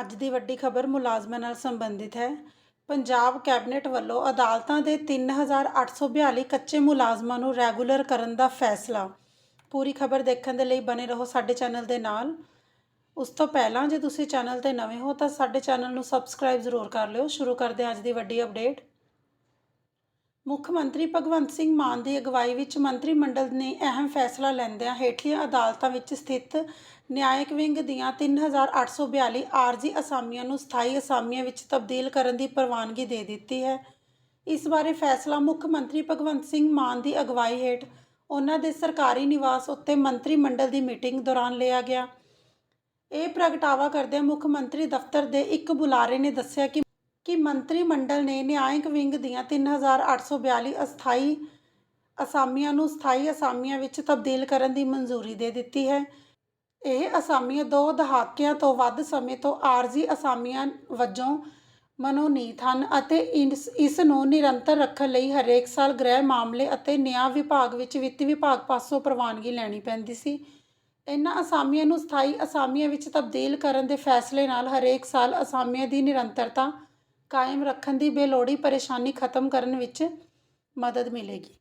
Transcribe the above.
ਅੱਜ ਦੀ ਵੱਡੀ ਖਬਰ ਮੁਲਾਜ਼ਮਾਂ ਨਾਲ ਸੰਬੰਧਿਤ ਹੈ। ਪੰਜਾਬ ਕੈਬਨਿਟ ਵੱਲੋਂ ਅਦਾਲਤਾਂ ਦੇ 3842 ਕੱਚੇ ਮੁਲਾਜ਼ਮਾਂ ਨੂੰ ਰੈਗੂਲਰ ਕਰਨ ਦਾ ਫੈਸਲਾ। ਪੂਰੀ ਖਬਰ ਦੇਖਣ ਦੇ ਲਈ ਬਨੇ ਰਹੋ ਸਾਡੇ ਚੈਨਲ ਦੇ ਨਾਲ। ਉਸ ਤੋਂ ਪਹਿਲਾਂ ਜੇ ਤੁਸੀਂ ਚੈਨਲ ਤੇ ਨਵੇਂ ਹੋ ਤਾਂ ਸਾਡੇ ਚੈਨਲ ਨੂੰ ਸਬਸਕ੍ਰਾਈਬ ਜ਼ਰੂਰ ਕਰ ਲਿਓ। ਸ਼ੁਰੂ ਕਰਦੇ ਹਾਂ ਅੱਜ ਦੀ ਵੱਡੀ ਅਪਡੇਟ। ਮੁੱਖ ਮੰਤਰੀ ਭਗਵੰਤ ਸਿੰਘ ਮਾਨ ਦੀ ਅਗਵਾਈ ਵਿੱਚ ਮੰਤਰੀ ਮੰਡਲ ਨੇ ਅਹਿਮ ਫੈਸਲਾ ਲੈਂਦਿਆਂ ਹੇਠਲੀਆਂ ਅਦਾਲਤਾਂ ਵਿੱਚ ਸਥਿਤ ਨਿਆਇਕ ਵਿੰਗ ਦੀਆਂ 3842 ਆਰਜ਼ੀ ਅਸਾਮੀਆਂ ਨੂੰ ਸਥਾਈ ਅਸਾਮੀਆਂ ਵਿੱਚ ਤਬਦੀਲ ਕਰਨ ਦੀ ਪ੍ਰਵਾਨਗੀ ਦੇ ਦਿੱਤੀ ਹੈ। ਇਸ ਬਾਰੇ ਫੈਸਲਾ ਮੁੱਖ ਮੰਤਰੀ ਭਗਵੰਤ ਸਿੰਘ ਮਾਨ ਦੀ ਅਗਵਾਈ ਹੇਠ ਉਹਨਾਂ ਦੇ ਸਰਕਾਰੀ ਨਿਵਾਸ ਉੱਤੇ ਮੰਤਰੀ ਮੰਡਲ ਦੀ ਮੀਟਿੰਗ ਦੌਰਾਨ ਲਿਆ ਗਿਆ। ਇਹ ਪ੍ਰਗਟਾਵਾ ਕਰਦਿਆਂ ਮੁੱਖ ਮੰਤਰੀ ਦਫ਼ਤਰ ਦੇ ਇੱਕ ਬੁਲਾਰੇ ਨੇ ਦੱਸਿਆ ਕਿ ਕਿ ਮੰਤਰੀ ਮੰਡਲ ਨੇ ਨਿਆਇਕ ਵਿੰਗ ਦੀਆਂ 3842 ਅਸਥਾਈ ਅਸਾਮੀਆਂ ਨੂੰ ਸਥਾਈ ਅਸਾਮੀਆਂ ਵਿੱਚ ਤਬਦੀਲ ਕਰਨ ਦੀ ਮਨਜ਼ੂਰੀ ਦੇ ਦਿੱਤੀ ਹੈ। ਇਹ ਅਸਾਮੀਆਂ ਦੋ ਦਹਾਕਿਆਂ ਤੋਂ ਵੱਧ ਸਮੇਂ ਤੋਂ ਆਰਜ਼ੀ ਅਸਾਮੀਆਂ ਵਜੋਂ ਮਨੋਨੀਤ ਹਨ ਅਤੇ ਇਸ ਇਸ ਨੂੰ ਨਿਰੰਤਰ ਰੱਖਣ ਲਈ ਹਰੇਕ ਸਾਲ ਗ੍ਰਹਿ ਮਾਮਲੇ ਅਤੇ ਨਿਆਂ ਵਿਭਾਗ ਵਿੱਚ ਵਿੱਤੀ ਵਿਭਾਗ ਪਾਸੋਂ ਪ੍ਰਵਾਨਗੀ ਲੈਣੀ ਪੈਂਦੀ ਸੀ। ਇਹਨਾਂ ਅਸਾਮੀਆਂ ਨੂੰ ਸਥਾਈ ਅਸਾਮੀਆਂ ਵਿੱਚ ਤਬਦੀਲ ਕਰਨ ਦੇ ਫੈਸਲੇ ਨਾਲ ਹਰੇਕ ਸਾਲ ਅਸਾਮੀਆਂ ਦੀ ਨਿਰੰਤਰਤਾ ਕਾਇਮ ਰੱਖਣ ਦੀ ਬੇਲੋੜੀ ਪਰੇਸ਼ਾਨੀ ਖਤਮ ਕਰਨ ਵਿੱਚ ਮਦਦ ਮਿਲੇਗੀ।